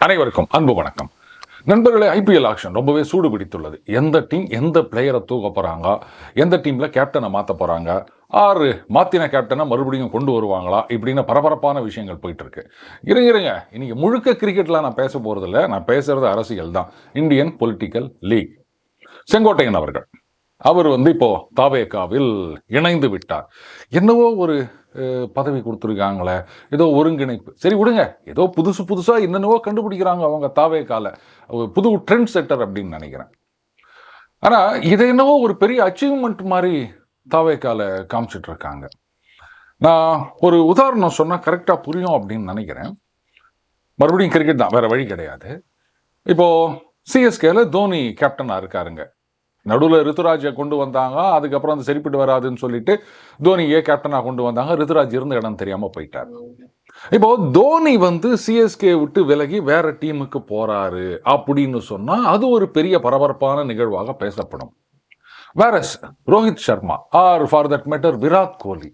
அனைவருக்கும் அன்பு வணக்கம். நண்பர்களே ஐபிஎல் ஆக்ஷன் ரொம்பவே சூடு பிடித்துள்ளது எந்த டீம் எந்த பிளேயரை தூக்க போகிறாங்க எந்த டீமில் கேப்டனை மாற்ற போகிறாங்க ஆறு மாத்தின கேப்டனை மறுபடியும் கொண்டு வருவாங்களா? இப்படின்னு பரபரப்பான விஷயங்கள் போயிட்டுருக்கு. இருங்க இருங்க. இன்றைக்கி முழுக்க கிரிக்கெட்டில் நான் பேச போகிறதில்ல நான் பேசுறது அரசியல் தான். இந்தியன் பொலிட்டிக்கல் லீக் செங்கோட்டையன் அவர்கள். அவர் வந்து இப்போ தாவேகாவில் இணைந்து விட்டார். என்னவோ ஒரு பதவி கொடுத்துருக்காங்களே ஏதோ ஒருங்கிணைப்பு. சரி விடுங்க. ஏதோ புதுசு புதுசாக என்னென்னவோ கண்டுபிடிக்கிறாங்க அவங்க தாவேக்கால. ஒரு புது ட்ரெண்ட் செட்டர் அப்படின்னு நினைக்கிறேன். ஆனால் இதை என்னவோ ஒரு பெரிய அச்சீவ்மெண்ட் மாதிரி தாவேக்கால காமிச்சிட்டு இருக்காங்க நான் ஒரு உதாரணம் சொன்னால் கரெக்டாக புரியும் அப்படின்னு நினைக்கிறேன். மறுபடியும் கிரிக்கெட் தான் வேறு வழி கிடையாது. இப்போது சிஎஸ்கேல தோனி கேப்டனாக இருக்காருங்க. நடுவில் ரித்துராஜை கொண்டு வந்தாங்க. அதுக்கப்புறம் அது சரிப்பட்டு வராதுன்னு சொல்லிட்டு தோனியே கேப்டனாக கொண்டு வந்தாங்க. ரித்துராஜ் இருந்த இடம் தெரியாமல் போயிட்டார். இப்போ தோனி வந்து சிஎஸ்கே விட்டு விலகி வேற டீமுக்கு போறாரு அப்படின்னு சொன்னா அது ஒரு பெரிய பரபரப்பான நிகழ்வாக பேசப்படும். வேற Rohit Sharma or for that matter Virat Kohli.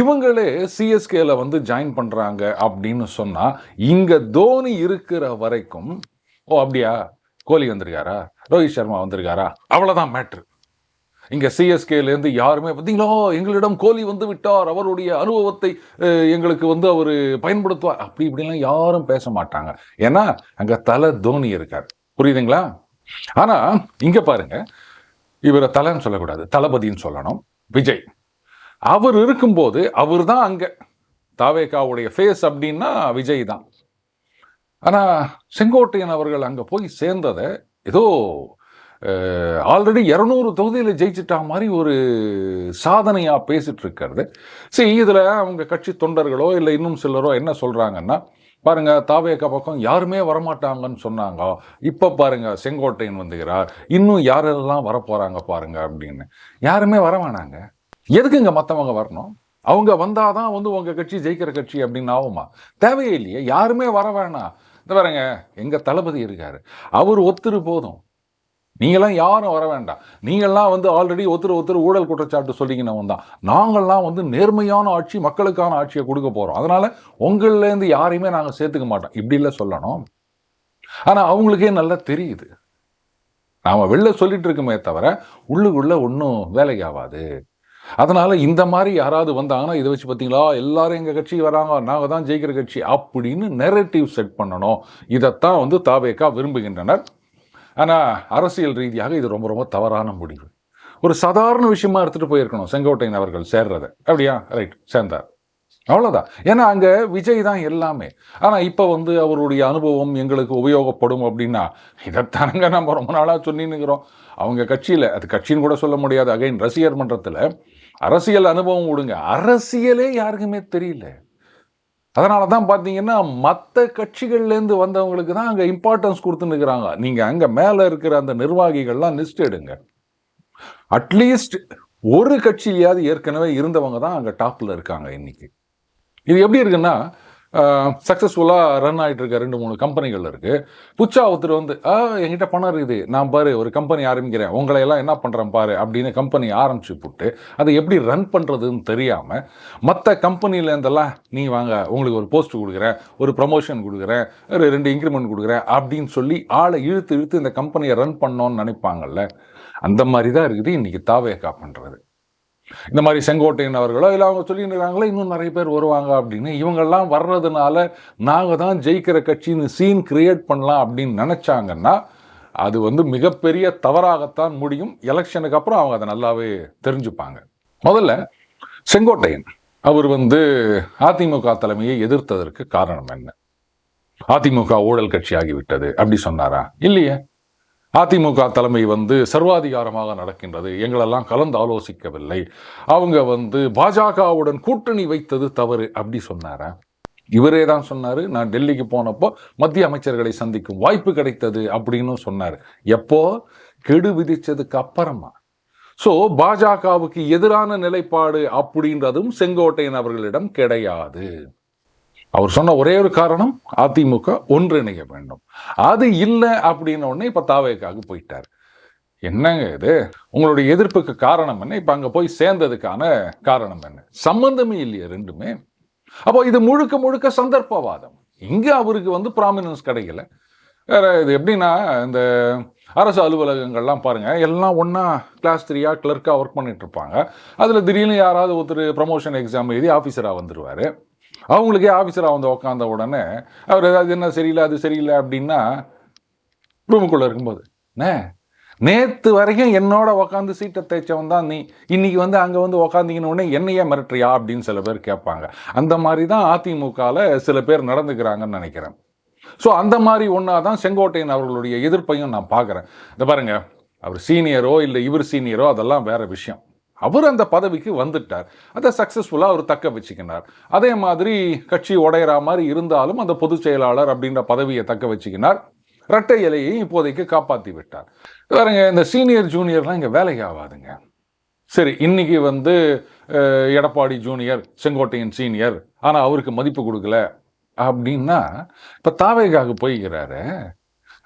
இவங்களே சிஎஸ்கேல வந்து ஜாயின் பண்றாங்க அப்படின்னு சொன்னா இங்க தோனி இருக்கிற வரைக்கும் ஓ அப்படியா? கோலி வந்திருக்காரா? ரோஹித் சர்மா வந்திருக்காரா? அவ்வளோதான் மேட்ரு இங்கே சிஎஸ்கேலேருந்து யாருமே பார்த்தீங்களா எங்களிடம் கோலி வந்து விட்டார். அவருடைய அனுபவத்தை எங்களுக்கு வந்து அவர் பயன்படுத்துவார். அப்படி இப்படிலாம் யாரும் பேச மாட்டாங்க. ஏன்னா அங்கே தலை தோனி இருக்கார். புரியுதுங்களா? ஆனால் இங்கே பாருங்க. இவரை தலைன்னு சொல்லக்கூடாது. தளபதின்னு சொல்லணும். விஜய். அவர் இருக்கும்போது அவர் தான் அங்கே. தாவேகாவுடைய ஃபேஸ் அப்படின்னா விஜய் தான். ஆனால் செங்கோட்டையன் அவர்கள் அங்கே போய் சேர்ந்ததை ஏதோ ஆல்ரெடி இரநூறு தொகுதியில் ஜெயிச்சிட்டா மாதிரி ஒரு சாதனையாக பேசிகிட்டு இருக்கிறது சரி இதில் அவங்க கட்சி தொண்டர்களோ இல்லை இன்னும் சிலரோ என்ன சொல்கிறாங்கன்னா பாருங்க தாவேக்கா பக்கம் யாருமே வரமாட்டாங்கன்னு சொன்னாங்க. இப்போ பாருங்க செங்கோட்டையன் வந்துகிறார். இன்னும் யாரெல்லாம் வரப்போகிறாங்க பாருங்க அப்படின்னு. யாருமே வர வேணாங்க. எதுக்குங்க மற்றவங்க வரணும்? அவங்க வந்தால் தான் வந்து உங்கள் கட்சி ஜெயிக்கிற கட்சி அப்படின்னு ஆகுமா? தேவையே இல்லையே. யாருமே வர வேணாம். இந்த பாருங்க எங்கள் தளபதி இருக்கார். அவர் ஒத்துரு போதும். நீங்களாம் யாரும் வர வேண்டாம். நீங்கள்லாம் வந்து ஆல்ரெடி ஒருத்தர் ஒருத்தர் ஊழல் குற்றச்சாட்டு சொல்லிங்கன்னு தான். நாங்கள்லாம் வந்து நேர்மையான ஆட்சி மக்களுக்கான ஆட்சியை கொடுக்க போகிறோம் அதனால் உங்கள்லேருந்து யாரையுமே நாங்கள் சேர்த்துக்க மாட்டோம். இப்படி இல்லை சொல்லணும். ஆனால் அவங்களுக்கே நல்லா தெரியுது. நாம் வெளில சொல்லிட்டு இருக்கோமே தவிர உள்ளுக்குள்ளே ஒன்றும் வேலைக்கு ஆகாது. அதனால இந்த மாதிரி யாராவது வந்தாங்கன்னா இதை வச்சு பார்த்தீங்களா எல்லாரும் எங்கள் கட்சி வராங்க நாங்கள் தான் ஜெயிக்கிற கட்சி அப்படின்னு நெரட்டிவ் செட் பண்ணணும். இதைத்தான் வந்து தாவேக்கா விரும்புகின்றனர். ஆனால் அரசியல் ரீதியாக இது ரொம்ப ரொம்ப தவறான முடிவு. ஒரு சாதாரண விஷயமா எடுத்துகிட்டு போயிருக்கணும் செங்கோட்டையன் அவர்கள் சேர்றதை. அப்படியா? ரைட் சேர்ந்தார். அவ்வளோதான் ஏன்னா அங்கே விஜய் தான் எல்லாமே. ஆனால் இப்போ வந்து அவருடைய அனுபவம் எங்களுக்கு உபயோகப்படும் அப்படின்னா இதைத்தானங்க நம்ம ரொம்ப நாளாக சொல்லின்னுக்கிறோம் அவங்க கட்சியில் அது கட்சின்னு கூட சொல்ல முடியாது. அகைன் ரசிகர் மன்றத்தில் அரசியல் அனுபவம் விடுங்க. அரசியலே யாருக்குமே தெரியல. அதனால தான் பார்த்தீங்கன்னா மற்ற கட்சிகள்லேருந்து வந்தவங்களுக்கு தான் அங்கே இம்பார்ட்டன்ஸ் கொடுத்துன்னு இருக்கிறாங்க நீங்கள் அங்கே மேலே இருக்கிற அந்த நிர்வாகிகள்லாம் லிஸ்ட் எடுங்க. அட்லீஸ்ட் ஒரு கட்சியிலையாவது ஏற்கனவே இருந்தவங்க தான் அங்கே டாப்பில் இருக்காங்க இன்றைக்கி இது எப்படி இருக்குன்னா சக்ஸஸ்ஃபுல்லாக ரன் ஆகிட்டு இருக்க ரெண்டு மூணு கம்பெனிகள் இருக்குது புச்சா ஒருத்தர் வந்து ஆ என்கிட்ட பணம் இருக்குது. நான் பாரு ஒரு கம்பெனி ஆரம்பிக்கிறேன். உங்களை எல்லாம் என்ன பண்ணுறேன் பாரு அப்படின்னு கம்பெனி ஆரம்பிச்சு போட்டு அதை எப்படி ரன் பண்ணுறதுன்னு தெரியாமல் மற்ற கம்பெனிலேருந்தெல்லாம் நீ வாங்க உங்களுக்கு ஒரு போஸ்ட் கொடுக்குறேன் ஒரு ப்ரமோஷன் கொடுக்குறேன் ஒரு ரெண்டு இன்க்ரிமெண்ட் கொடுக்குறேன் அப்படின்னு சொல்லி ஆளை இழுத்து இழுத்து இந்த கம்பெனியை ரன் பண்ணோன்னு நினைப்பாங்கல்ல அந்த மாதிரி தான் இருக்குது. இன்றைக்கி தாவேக்கா பண்ணுறது இந்த மாதிரி செங்கோட்டையன் அவர்களோ இல்லை அவங்க சொல்லியிருக்கிறாங்களோ இன்னும் நிறைய பேர் வருவாங்க அப்படின்னு. இவங்கெல்லாம் வர்றதுனால நாங்கள் தான் ஜெயிக்கிற கட்சின்னு சீன் கிரியேட் பண்ணலாம் அப்படின்னு நினச்சாங்கன்னா அது வந்து மிகப்பெரிய தவறாகத்தான் முடியும். எலெக்ஷனுக்கு அப்புறம் அவங்க அதை நல்லாவே தெரிஞ்சுப்பாங்க. முதல்ல செங்கோட்டையன். அவர் வந்து அதிமுக தலைமையை எதிர்த்ததற்கு காரணம் என்ன? அதிமுக ஊழல் கட்சி ஆகிவிட்டது அப்படி சொன்னாரா? இல்லையே. அதிமுக தலைமை வந்து சர்வாதிகாரமாக நடக்கின்றது. எங்களெல்லாம் கலந்து ஆலோசிக்கவில்லை. அவங்க வந்து பாஜகவுடன் கூட்டணி வைத்தது தவறு அப்படி சொன்னார? இவரே தான் சொன்னார். நான் டெல்லிக்கு போனப்போ மத்திய அமைச்சர்களை சந்திக்கும் வாய்ப்பு கிடைத்தது அப்படின்னு சொன்னார். எப்போ? கெடு விதித்ததுக்கு அப்புறமா. ஸோ பாஜகவுக்கு எதிரான நிலைப்பாடு அப்படின்றதும் செங்கோட்டையன் அவர்களிடம் கிடையாது. அவர் சொன்ன ஒரே ஒரு காரணம் அதிமுக ஒன்றிணைய வேண்டும். அது இல்லை அப்படின்ன உடனே இப்போ தாவேக்காக போயிட்டார். என்னங்க இது? உங்களுடைய எதிர்ப்புக்கு காரணம் என்ன? இப்போ அங்கே போய் சேர்ந்ததுக்கான காரணம் என்ன? சம்பந்தமே இல்லையே ரெண்டுமே. அப்போ இது முழுக்க முழுக்க சந்தர்ப்பவாதம். இங்கே அவருக்கு வந்து ப்ராமினன்ஸ் கிடைக்கல. வேற இது எப்படின்னா இந்த அரசு அலுவலகங்கள்லாம் பாருங்கள் எல்லாம் ஒன்றா கிளாஸ் த்ரீயாக கிளர்க்காக ஒர்க் பண்ணிட்டு இருப்பாங்க. அதில் திடீர்னு யாராவது ஒருத்தர் ப்ரமோஷன் எக்ஸாம் எழுதி ஆஃபீஸராக வந்துடுவார் அவங்களுக்கே ஆஃபீஸராக வந்து உட்காந்த உடனே அவர் ஏதாவது என்ன சரியில்லை அது சரியில்லை அப்படின்னா ரூமுக்குள்ளே இருக்கும்போது நே நேற்று வரைக்கும் என்னோட உக்காந்து சீட்டை தேய்ச்சவன் தான் நீ. இன்னைக்கு வந்து அங்கே வந்து உக்காந்திங்கன்னு உடனே என்னையே மிரட்டுறியா? அப்படின்னு சில பேர் கேட்பாங்க. அந்த மாதிரி தான் அதிமுகவில் சில பேர் நடந்துக்கிறாங்கன்னு நினைக்கிறேன். ஸோ அந்த மாதிரி ஒன்றா தான் செங்கோட்டையன் அவர்களுடைய எதிர்ப்பையும் நான் பார்க்குறேன். இந்த பாருங்கள் அவர் சீனியரோ இல்லை இவர் சீனியரோ அதெல்லாம் வேறு விஷயம். அவர் அந்த பதவிக்கு வந்துட்டார். அதை சக்ஸஸ்ஃபுல்லாக அவர் தக்க வச்சுக்கினார். அதே மாதிரி கட்சி உடையிற மாதிரி இருந்தாலும் அந்த பொதுச் செயலாளர் அப்படின்ற பதவியை தக்க வச்சுக்கினார். இரட்டை இலையை இப்போதைக்கு காப்பாற்றி விட்டார். பாருங்க இந்த சீனியர் ஜூனியர்லாம் இங்கே வேலைக்கு ஆகாதுங்க. சரி இன்னைக்கு வந்து எடப்பாடி ஜூனியர் செங்கோட்டையன் சீனியர் ஆனால் அவருக்கு மதிப்பு கொடுக்கல அப்படின்னா இப்போ தாவேகாக போய்கிறாரு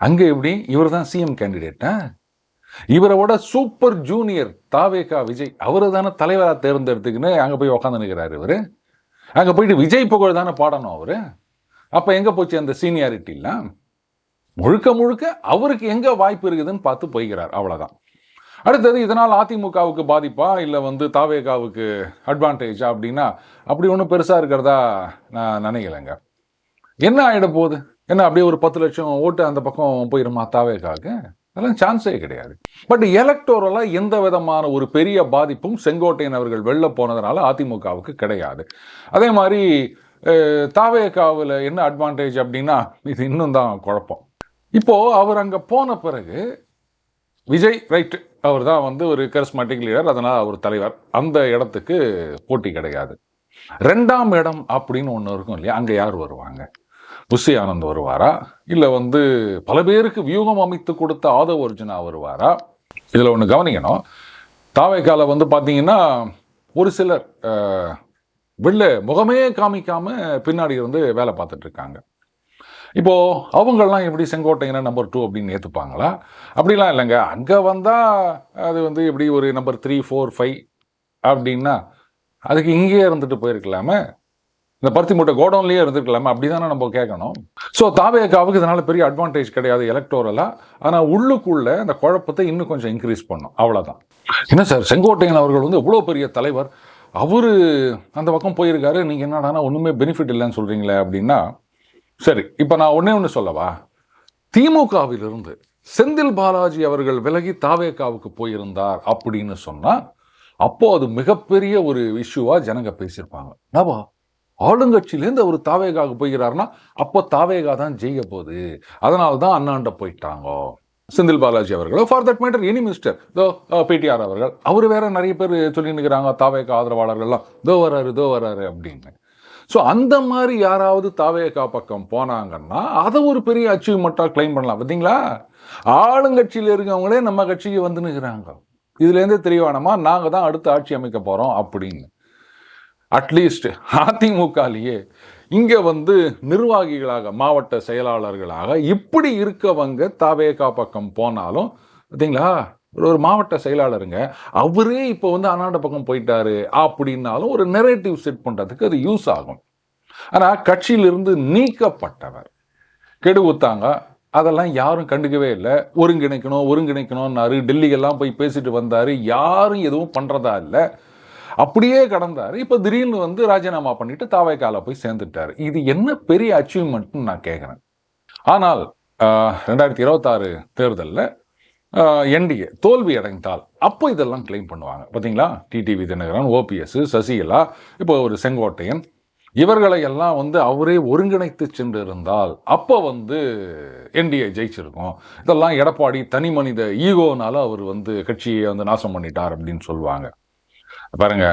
அங்கே எப்படி? இவர் தான் சிஎம் கேண்டிடேட்டா இவரை விட சூப்பர் ஜூனியர் தாவேகா விஜய் அவரை தானே தலைவராக தேர்ந்தெடுத்துக்கின்னு அங்கே போய் உக்காந்து நிற்கிறார் இவர். அங்கே போயிட்டு விஜய் புகழ் தானே பாடணும் அவர். அப்போ எங்கே போச்சு அந்த சீனியாரிட்டிலாம் முழுக்க முழுக்க அவருக்கு எங்கே வாய்ப்பு இருக்குதுன்னு பார்த்து போய்கிறார் அவ்வளோதான் அடுத்தது இதனால் அதிமுகவுக்கு பாதிப்பா? இல்லை வந்து தாவேகாவுக்கு அட்வான்டேஜா அப்படின்னா அப்படி ஒன்றும் பெருசாக இருக்கிறதா நான் நினைக்கலைங்க. என்ன ஆகிட போகுது? என்ன அப்படியே ஒரு பத்து லட்சம் ஓட்டு அந்த பக்கம் போயிருமா தாவேகாவுக்கு? அதெல்லாம் சான்ஸே கிடையாது. பட் எலக்டோரலாக எந்த விதமான ஒரு பெரிய பாதிப்பும் செங்கோட்டையன் அவர்கள் வெளில போனதுனால அதிமுகவுக்கு கிடையாது. அதே மாதிரி அஹ், தாவேகாவில் என்ன அட்வான்டேஜ் அப்படின்னா இது இன்னும் தான் குழப்பம். இப்போது அவர் அங்கே போன பிறகு விஜய் ரைட்டு அவர் தான் வந்து ஒரு கரிஸ்மேட்டிக் லீடர் அதனால் அவர் தலைவர். அந்த இடத்துக்கு போட்டி கிடையாது. ரெண்டாம் இடம் அப்படின்னு ஒன்று இருக்கும் இல்லையா? அங்கே யார் வருவாங்க? புஷி ஆனந்த் வருவாரா? இல்லை வந்து பல பேருக்கு வியூகம் அமைத்து கொடுத்த ஆதவ அர்ஜுனா வருவாரா? இதில் ஒன்று கவனிக்கணும். தாவைக்கால வந்து பார்த்தீங்கன்னா ஒரு சிலர் வெளில முகமே காமிக்காமல் பின்னாடி இருந்து வேலை பார்த்துட்டு இருக்காங்க. இப்போ எப்படி செங்கோட்டையனை நம்பர் டூ அப்படின்னு ஏற்றுப்பாங்களா அப்படிலாம் இல்லைங்க. அங்கே வந்தால் அது வந்து எப்படி ஒரு நம்பர் த்ரீ ஃபோர் ஃபைவ் அப்படின்னா அதுக்கு இங்கேயே இருந்துட்டு போயிருக்கலாமே. இந்த பருத்தி மூட்டை கோடவுன்லேயே இருந்திருக்கலாமே அப்படி தானே நம்ம கேட்கணும். ஸோ தாவேக்காவுக்கு இதனால் பெரிய அட்வான்டேஜ் கிடையாது எலக்டோரலாக ஆனால் உள்ளுக்குள்ள அந்த குழப்பத்தை இன்னும் கொஞ்சம் இன்க்ரீஸ் பண்ணும். அவ்வளோதான் என்ன சார் செங்கோட்டையன் அவர்கள் வந்து எவ்வளோ பெரிய தலைவர். அவர் அந்த பக்கம் போயிருக்காரு. நீங்கள் என்னடானா ஒன்றுமே பெனிஃபிட் இல்லைன்னு சொல்கிறீங்களே அப்படின்னா சரி இப்போ நான் ஒன்றே ஒன்று சொல்லவா? திமுகவிலிருந்து செந்தில் பாலாஜி அவர்கள் விலகி தாவேக்காவுக்கு போயிருந்தார் அப்படின்னு சொன்னால் அப்போது அது மிகப்பெரிய ஒரு இஷ்யூவாக ஜனங்க பேசியிருப்பாங்க. நாபா ஆளுங்கட்சியிலேருந்து அவர் தாவேகாவுக்கு போய்கிறாருன்னா அப்போ தாவேகா தான் ஜெயிக்க போகுது. அதனால தான் அண்ணாண்ட போயிட்டாங்க. செந்தில் பாலாஜி அவர்களோ. For that matter any minister though PTR அவர்கள். அவர் வேற நிறைய பேர் சொல்லிட்டு இருக்கிறாங்க தாவேகா ஆதரவாளர்கள்லாம். தோ வராரு தோ வராரு அப்படின்னு. ஸோ அந்த மாதிரி யாராவது தாவேகா பக்கம் போனாங்கன்னா அதை ஒரு பெரிய அச்சீவ்மெண்ட்டாக கிளைம் பண்ணலாம். பார்த்தீங்களா? ஆளுங்கட்சியில் இருக்கவங்களே நம்ம கட்சிக்கு வந்து நிற்கிறாங்க இதுலேருந்தே தெரியவானமா நாங்கள் தான் அடுத்த ஆட்சி அமைக்க போகிறோம் அப்படின்னு. அட்லீஸ்ட் அதிமுகலேயே இங்கே வந்து நிர்வாகிகளாக மாவட்ட செயலாளர்களாக இப்படி இருக்கவங்க தாவேகா பக்கம் போனாலும் பார்த்தீங்களா? ஒரு ஒரு மாவட்ட செயலாளருங்க அவரே இப்போ வந்து அண்ணாண்ட பக்கம் போயிட்டாரு அப்படின்னாலும் ஒரு நெரேட்டிவ் செட் பண்ணுறதுக்கு அது யூஸ் ஆகும். ஆனால் கட்சியிலிருந்து நீக்கப்பட்டவர் கெடு ஊத்தாங்க அதெல்லாம் யாரும் கண்டுக்கவே இல்லை. ஒருங்கிணைக்கணும் ஒருங்கிணைக்கணும்னாரு டெல்லிக்கெல்லாம் போய் பேசிட்டு வந்தார் யாரும் எதுவும் பண்ணுறதா இல்லை. அப்படியே கடந்தார். இப்போ திடீர்னு வந்து ராஜினாமா பண்ணிட்டு தாவைக்கால போய் சேர்ந்துட்டார். இது என்ன பெரிய அச்சீவ்மெண்ட்னு நான் கேட்குறேன் ஆனால் ரெண்டாயிரத்தி இருபத்தாறு தேர்தலில் என்டிஏ தோல்வி அடைந்தால் அப்போ இதெல்லாம் கிளைம் பண்ணுவாங்க. பார்த்தீங்களா டிடிவி தினகரன் ஓபிஎஸ் சசிகலா இப்போ ஒரு செங்கோட்டையன் இவர்களை எல்லாம் வந்து அவரே ஒருங்கிணைத்து சென்று இருந்தால் அப்போ வந்து என்டிஏ ஜெயிச்சிருக்கும். இதெல்லாம் எடப்பாடி தனி மனித ஈகோனால அவர் வந்து கட்சியை வந்து நாசம் பண்ணிட்டார் அப்படின்னு சொல்லுவாங்க. பாருங்க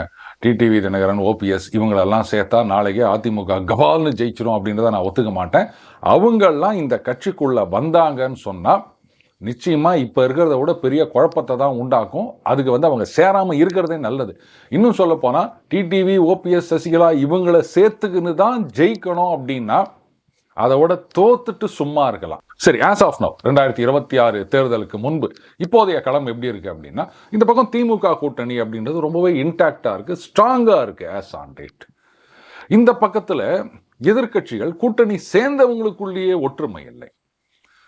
டிடிவி தினகரன் ஓபிஎஸ் இவங்களெல்லாம் சேர்த்தா நாளைக்கே அதிமுக கபால்னு ஜெயிச்சிடும் அப்படின்றத நான் ஒத்துக்க மாட்டேன். அவங்கெல்லாம் இந்த கட்சிக்குள்ளே வந்தாங்கன்னு சொன்னால் நிச்சயமாக இப்போ இருக்கிறத விட பெரிய குழப்பத்தை தான் உண்டாக்கும். அதுக்கு வந்து அவங்க சேராமல் இருக்கிறதே நல்லது. இன்னும் சொல்லப்போனால் டிடிவி ஓபிஎஸ் சசிகலா இவங்களை சேர்த்துக்கின்னு தான் ஜெயிக்கணும் அப்படின்னா அதோட தோத்துட்டு சும்மா இருக்கலாம். சரி ஆஸ் ஆஃப் நவ் ரெண்டாயிரத்தி இருபத்தி ஆறு தேர்தலுக்கு முன்பு இப்போதைய களம் எப்படி இருக்கு அப்படின்னா இந்த பக்கம் திமுக கூட்டணி அப்படின்றது ரொம்பவே இன்டாக்டாக இருக்கு ஸ்ட்ராங்காக இருக்கு ஆஸ் ஆன் டேட் இந்த பக்கத்தில் எதிர்க்கட்சிகள் கூட்டணி சேர்ந்தவங்களுக்குள்ளேயே ஒற்றுமை இல்லை.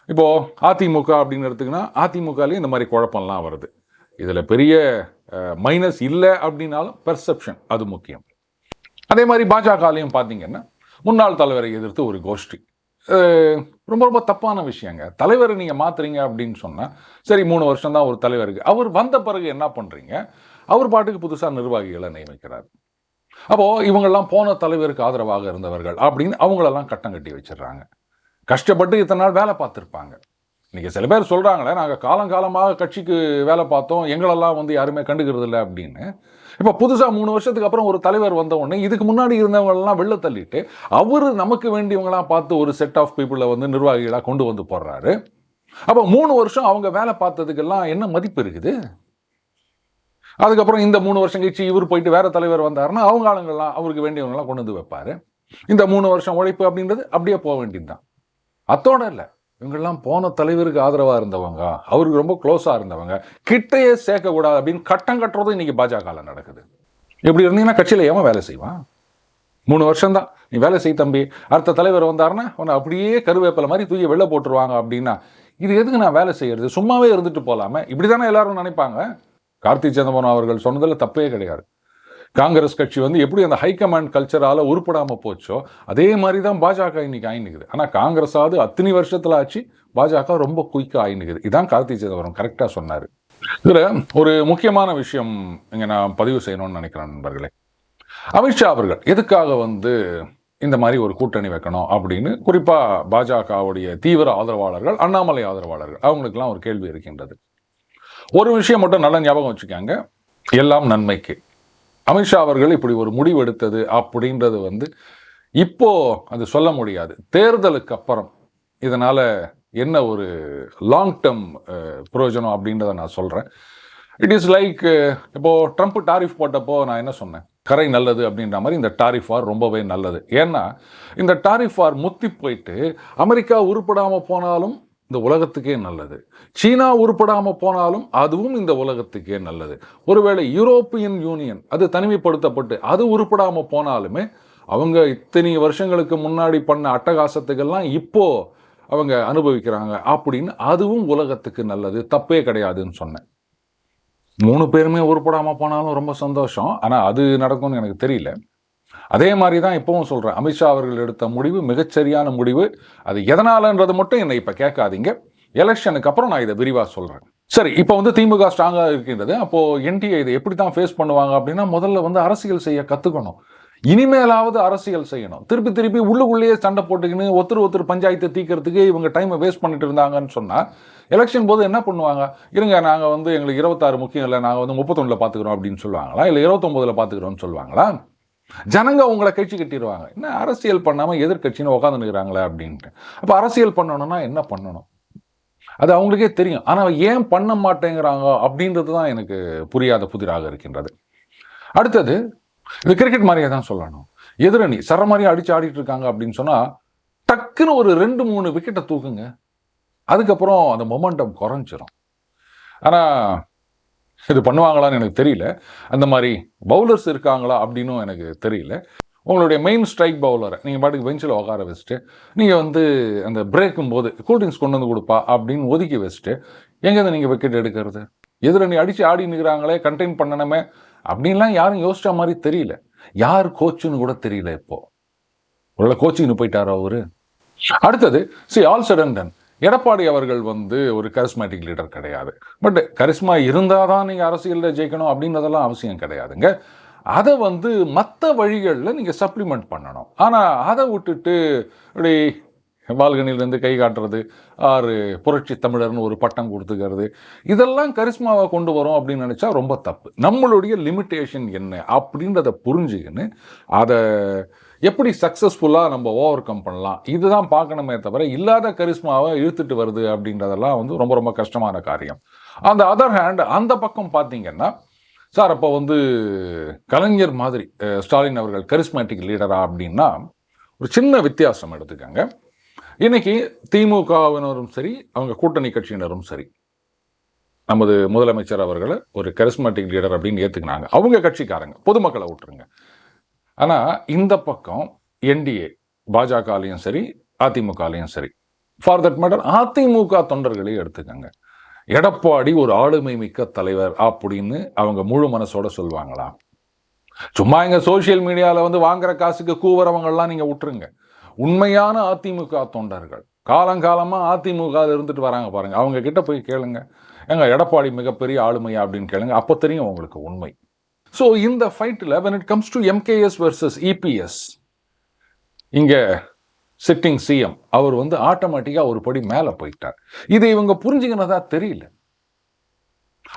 இப்போது அதிமுக அப்படின்னு எடுத்துக்கினா அதிமுகலேயும் இந்த மாதிரி குழப்பம்லாம் வருது. இதில் பெரிய மைனஸ் இல்லை அப்படின்னாலும் பெர்செப்ஷன் அது முக்கியம். அதே மாதிரி பாஜகலையும் பார்த்தீங்கன்னா முன்னாள் தலைவரை எதிர்த்து ஒரு கோஷ்டி. ரொம்ப ரொம்ப தப்பான விஷயங்க. தலைவரை நீங்கள் மாற்றுறீங்க அப்படின்னு சொன்னால் சரி மூணு வருஷம் தான் ஒரு தலைவருக்கு அவர் வந்த பிறகு என்ன பண்ணுறீங்க அவர் பாட்டுக்கு புதுசாக நிர்வாகிகளை நியமிக்கிறார். அப்போது இவங்கெல்லாம் போன தலைவருக்கு ஆதரவாக இருந்தவர்கள் அப்படின்னு அவங்களெல்லாம் கட்டம் கட்டி வச்சிடுறாங்க. கஷ்டப்பட்டு இத்தனை நாள் வேலை பார்த்துருப்பாங்க. இன்றைக்கி சில பேர் சொல்கிறாங்களே நாங்கள் காலங்காலமாக கட்சிக்கு வேலை பார்த்தோம் எங்களெல்லாம் வந்து யாருமே கண்டுக்கிறது இல்லை அப்படின்னு. இப்போ புதுசாக மூணு வருஷத்துக்கு அப்புறம் ஒரு தலைவர் வந்த உடனே இதுக்கு முன்னாடி இருந்தவங்களெல்லாம் வெளில தள்ளிட்டு அவர் நமக்கு வேண்டியவங்களாம் பார்த்து ஒரு செட் ஆஃப் பீப்புளை வந்து நிர்வாகிகளாக கொண்டு வந்து போடுறாரு. அப்போ மூணு வருஷம் அவங்க வேலை பார்த்ததுக்கெல்லாம் என்ன மதிப்பு இருக்குது? அதுக்கப்புறம் இந்த மூணு வருஷம் கழிச்சு இவர் போயிட்டு வேற தலைவர் வந்தாருன்னா அவங்க ஆளுங்கள்லாம் அவருக்கு வேண்டியவங்களாம் கொண்டு வந்து வைப்பாரு. இந்த மூணு வருஷம் உழைப்பு அப்படின்றது அப்படியே போக வேண்டியதுதான். அத்தோட இல்லை. இவங்கெல்லாம் போன தலைவருக்கு ஆதரவாக இருந்தவங்க. அவருக்கு ரொம்ப க்ளோஸாக இருந்தவங்க. கிட்டையே சேர்க்கக்கூடாது அப்படின்னு கட்டம் கட்டுறதும் இன்னைக்கு பாஜகவில் நடக்குது. இப்படி இருந்தீங்கன்னா கட்சியில் ஏன் வேலை செய்வான்? மூணு வருஷம்தான். நீ வேலை செய் தம்பி. அடுத்த தலைவர் வந்தாருன்னா உன்னை அப்படியே கருவேப்பிலை மாதிரி தூக்கி வெளில போட்டுருவாங்க அப்படின்னா இது எதுக்கு நான் வேலை செய்யறது? சும்மாவே இருந்துட்டு போகலாமே இப்படி தானே எல்லாரும் நினைப்பாங்க? கார்த்தி சந்திரமோகன் அவர்கள் சொன்னதில் தப்பே கிடையாது. காங்கிரஸ் கட்சி வந்து எப்படி அந்த ஹைகமாண்ட் கல்ச்சரால் உருப்படாமல் போச்சோ அதே மாதிரி தான் பாஜக இன்னைக்கு ஆயினுக்குது ஆனால் காங்கிரஸாவது அத்தனை வருஷத்தில் ஆச்சு பாஜக ரொம்ப குயிக்காக ஆயினுக்குது இதான் கார்த்தி சிதம்பரம் கரெக்டாக சொன்னார். இதில் ஒரு முக்கியமான விஷயம் இங்கே நான் பதிவு செய்யணும்னு நினைக்கிறேன் நண்பர்களே. அமித்ஷா அவர்கள் எதுக்காக வந்து இந்த மாதிரி ஒரு கூட்டணி வைக்கணும் அப்படின்னு குறிப்பாக பாஜகவுடைய தீவிர ஆதரவாளர்கள் அண்ணாமலை ஆதரவாளர்கள் அவங்களுக்கெல்லாம் ஒரு கேள்வி இருக்கின்றது. ஒரு விஷயம் மட்டும் நல்லா ஞாபகம் வச்சுக்காங்க. எல்லாம் நன்மைக்கு. அமித்ஷா அவர்கள் இப்படி ஒரு முடிவு எடுத்தது அப்படின்றது வந்து இப்போ அது சொல்ல முடியாது. தேர்தலுக்கு அப்புறம் இதனால் என்ன ஒரு லாங் டேர்ம் பிரயோஜனம் அப்படின்றத நான் சொல்கிறேன் இட் இஸ் லைக் இப்போது ட்ரம்ப் டாரிஃப் போட்டப்போ நான் என்ன சொன்னேன்? கரை நல்லது அப்படின்ற மாதிரி இந்த டாரிஃப் வார் ரொம்பவே நல்லது. ஏன்னா இந்த டாரிஃப் வார் முத்தி போயிட்டு அமெரிக்கா உருப்படாமல் போனாலும் இந்த உலகத்துக்கே நல்லது. சீனா உருப்படாமல் போனாலும் அதுவும் இந்த உலகத்துக்கே நல்லது. ஒருவேளை யூரோப்பியன் யூனியன் அது தனிமைப்படுத்தப்பட்டு அது உருப்படாமல் போனாலுமே அவங்க இத்தனை வருஷங்களுக்கு முன்னாடி பண்ண அட்டகாசத்துக்கெல்லாம் இப்போ அவங்க அனுபவிக்கிறாங்க அப்படின்னு அதுவும் உலகத்துக்கு நல்லது. தப்பே கிடையாதுன்னு சொன்னேன். மூணு பேருமே உருப்படாமல் போனாலும் ரொம்ப சந்தோஷம். ஆனால் அது நடக்கும்னு எனக்கு தெரியல. அதே மாதிரி தான் இப்போவும் சொல்கிறேன் அமித்ஷா அவர்கள் எடுத்த முடிவு மிகச்சரியான முடிவு. அது எதனாலன்றது மட்டும் என்னை இப்போ கேட்காதீங்க. எலெக்ஷனுக்கு அப்புறம் நான் இதை விரிவா சொல்கிறேன் சரி இப்போ வந்து திமுக ஸ்ட்ராங்காக இருக்கின்றது. அப்போது என்டிஏ இதை எப்படி தான் ஃபேஸ் பண்ணுவாங்க அப்படின்னா முதல்ல வந்து அரசியல் செய்ய கற்றுக்கணும் இனிமேலாவது அரசியல் செய்யணும். திருப்பி திருப்பி உள்ளுக்குள்ளேயே சண்டை போட்டுக்கின்னு ஒருத்தர் ஒருத்தர் பஞ்சாயத்தை தீக்கிறதுக்கு இவங்க டைமை வேஸ்ட் பண்ணிட்டு இருந்தாங்கன்னு சொன்னால் எலெக்ஷன் போது என்ன பண்ணுவாங்க? இருங்க நாங்கள் வந்து எங்களுக்கு இருபத்தாறு முக்கியம் இல்லை நாங்கள் வந்து முப்பத்தொன்னில் பார்த்துக்குறோம் அப்படின்னு சொல்லுவாங்களா? இல்லை இருபத்தொம்போதில் பார்த்துக்குறோம்னு சொல்லுவாங்களா? ஜனங்க உங்களை கட்சி கட்டிடுவாங்க என்ன அரசியல் பண்ணாமல் எதிர்கட்சின்னு உட்காந்துருக்கிறாங்களே அப்படின்ட்டு. அப்போ அரசியல் பண்ணணும்னா என்ன பண்ணணும்? அது அவங்களுக்கே தெரியும். ஆனால் ஏன் பண்ண மாட்டேங்கிறாங்க அப்படின்றது தான் எனக்கு புரியாத புதிராக இருக்கின்றது. அடுத்தது இது கிரிக்கெட் மாதிரியே தான் சொல்லணும். எதிரணி சர மாதிரியே அடிச்சு ஆடிட்டு இருக்காங்க அப்படின்னு சொன்னால் டக்குன்னு ஒரு ரெண்டு மூணு விக்கெட்டை தூக்குங்க. அதுக்கப்புறம் அந்த மொமெண்டம் குறைஞ்சிரும். ஆனால் இது பண்ணுவாங்களான்னு எனக்கு தெரியல. அந்த மாதிரி பவுலர்ஸ் இருக்காங்களா அப்படின்னும் எனக்கு தெரியல. உங்களுடைய மெயின் ஸ்ட்ரைக் பவுலரை நீங்கள் பாட்டுக்கு பெஞ்சில் உட்கார வச்சுட்டு நீங்கள் வந்து அந்த பிரேக்கும் போது கூல்ட்ரிங்க்ஸ் கொண்டு வந்து கொடுப்பா அப்படின்னு ஒதுக்கி வச்சுட்டு எங்கேருந்து நீங்கள் விக்கெட் எடுக்கிறது? எதிரணி அடித்து ஆடி நிற்கிறாங்களே கண்டெயின் பண்ணணுமே அப்படின்லாம் யாரும் யோசிச்ச மாதிரி தெரியல. யார் கோச்சுன்னு கூட தெரியல இப்போது உள்ள கோச்சிங்னு போயிட்டாரா அவர்? அடுத்தது C all sudden ton Edappadi அவர்கள் வந்து ஒரு கரிஸ்மேட்டிக் லீடர் கிடையாது. பட் கரிஸ்மா இருந்தால் தான் நீங்கள் அரசியலில் ஜெயிக்கணும் அப்படின்றதெல்லாம் அவசியம் கிடையாதுங்க. அதை வந்து மற்ற வழிகளில் நீங்கள் சப்ளிமெண்ட் பண்ணணும். ஆனால் அதை விட்டுட்டு இப்படி பால்கனிலேருந்து கை காட்டுறது ஆறு புரட்சி தமிழர்னு ஒரு பட்டம் கொடுத்துக்கிறது இதெல்லாம் கரிஸ்மாவை கொண்டு வரோம் அப்படின்னு நினச்சா ரொம்ப தப்பு. நம்மளுடைய லிமிட்டேஷன் என்ன அப்படின்றத புரிஞ்சுக்கின்னு அதை எப்படி சக்ஸஸ்ஃபுல்லாக நம்ம ஓவர் கம் பண்ணலாம்? இதுதான் பார்க்கணுமே தவிர இல்லாத கரிஸ்மாவை இழுத்துட்டு வருது அப்படின்றதெல்லாம் வந்து ரொம்ப ரொம்ப கஷ்டமான காரியம். அந்த அதர் ஹேண்ட் அந்த பக்கம் பார்த்தீங்கன்னா சார் அப்போ வந்து கலைஞர் மாதிரி ஸ்டாலின் அவர்கள் கரிஸ்மேட்டிக் லீடரா அப்படின்னா ஒரு சின்ன வித்தியாசம் எடுத்துக்கோங்க. இன்னைக்கு திமுகவினரும் சரி அவங்க கூட்டணி கட்சியினரும் சரி நமது முதலமைச்சர் அவர்களை ஒரு கரிஸ்மேட்டிக் லீடர் அப்படின்னு ஏற்றுக்கினாங்க அவங்க கட்சிக்காரங்க பொதுமக்களை விட்டுருங்க. ஆனால் இந்த பக்கம் என்டிஏ பாஜகலையும் சரி அதிமுகலையும் சரி. ஃபார் தட் மேட்டர் அதிமுக தொண்டர்களையும் எடுத்துக்கோங்க. எடப்பாடி ஒரு ஆளுமை மிக்க தலைவர் அப்படின்னு அவங்க முழு மனசோட சொல்லுவாங்களா? சும்மா இங்க சோஷியல் மீடியாவில் வந்து வாங்குற காசுக்கு கூவுறவங்கள்லாம் நீங்க விட்டுருங்க உண்மையான அதிமுக தொண்டர்கள் காலங்காலமாக அதிமுக இருந்துட்டு வராங்க பாருங்க. அவங்க கிட்ட போய் கேளுங்க. எங்க எடப்பாடி மிகப்பெரிய ஆளுமையா அப்படின்னு கேளுங்க. அப்போ தெரியும் உங்களுக்கு உண்மை. ஸோ இந்த ஃபைட்டில் when it comes to MKS versus EPS இங்கே சிட்டிங் சிஎம் அவர் வந்து ஆட்டோமேட்டிக்காக ஒரு படி மேலே போயிட்டார். இதை இவங்க புரிஞ்சுக்கினதா தெரியல.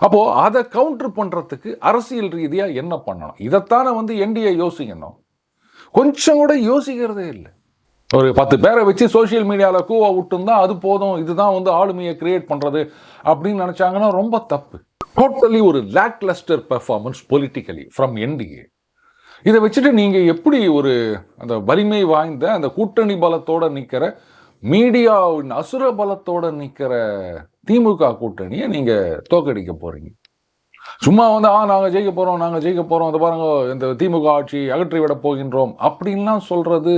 அப்போது அதை கவுண்டர் பண்ணுறதுக்கு அரசியல் ரீதியாக என்ன பண்ணணும்? இதைத்தானே வந்து என்டிஏ யோசிக்கணும். கொஞ்சம் கூட யோசிக்கிறதே இல்லை. ஒரு பத்து பேரை வச்சு சோஷியல் மீடியாவில் கூவா விட்டுருந்தா அது போதும் இதுதான் வந்து ஆளுமையை கிரியேட் பண்ணுறது அப்படின்னு நினச்சாங்கன்னா ரொம்ப தப்பு. டோட்டலி ஒரு lacklustre performance politically from NDA இதை வச்சுட்டு நீங்கள் எப்படி ஒரு அந்த வலிமை வாய்ந்த அந்த கூட்டணி பலத்தோடு நிற்கிற மீடியாவின் அசுர பலத்தோடு நிற்கிற திமுக கூட்டணியை நீங்கள் தோக்கடிக்க போகிறீங்க சும்மா வந்து ஆ நாங்கள் ஜெயிக்க போகிறோம் நாங்கள் ஜெயிக்க போகிறோம் இந்த பாருங்க இந்த திமுக ஆட்சி அகற்றி விட போகின்றோம் அப்படின்லாம் சொல்கிறது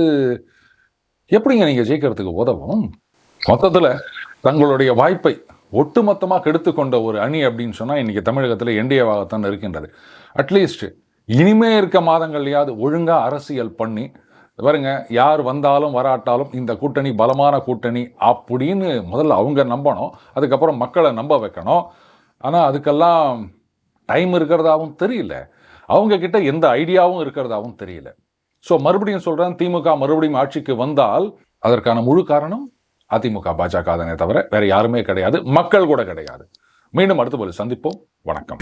எப்படிங்க நீங்கள் ஜெயிக்கிறதுக்கு உதவும்? மொத்தத்தில் தங்களுடைய வாய்ப்பை ஒட்டுமொத்தமாக கெடுத்து கொண்ட ஒரு அணி அப்படின்னு சொன்னால் இன்றைக்கி தமிழகத்தில் என்டிஏவாகத்தான் இருக்கின்றது. அட்லீஸ்ட் இனிமே இருக்க மாதங்கள்லையாவது ஒழுங்காக அரசியல் பண்ணி பாருங்க யார் வந்தாலும் வராட்டாலும் இந்த கூட்டணி பலமான கூட்டணி அப்படின்னு முதல்ல அவங்க நம்பணும் அதுக்கப்புறம் மக்களை நம்ப வைக்கணும். ஆனால் அதுக்கெல்லாம் டைம் இருக்கிறதாவும் தெரியல. அவங்கக்கிட்ட எந்த ஐடியாவும் இருக்கிறதாவும் தெரியல. ஸோ மறுபடியும் சொல்கிறேன் திமுக மறுபடியும் ஆட்சிக்கு வந்தால் அதற்கான முழு காரணம் அதிமுக பாஜக தானே தவிர வேற யாருமே கிடையாது. மக்கள் கூட கிடையாது. மீண்டும் அடுத்த போல சந்திப்போம். வணக்கம்.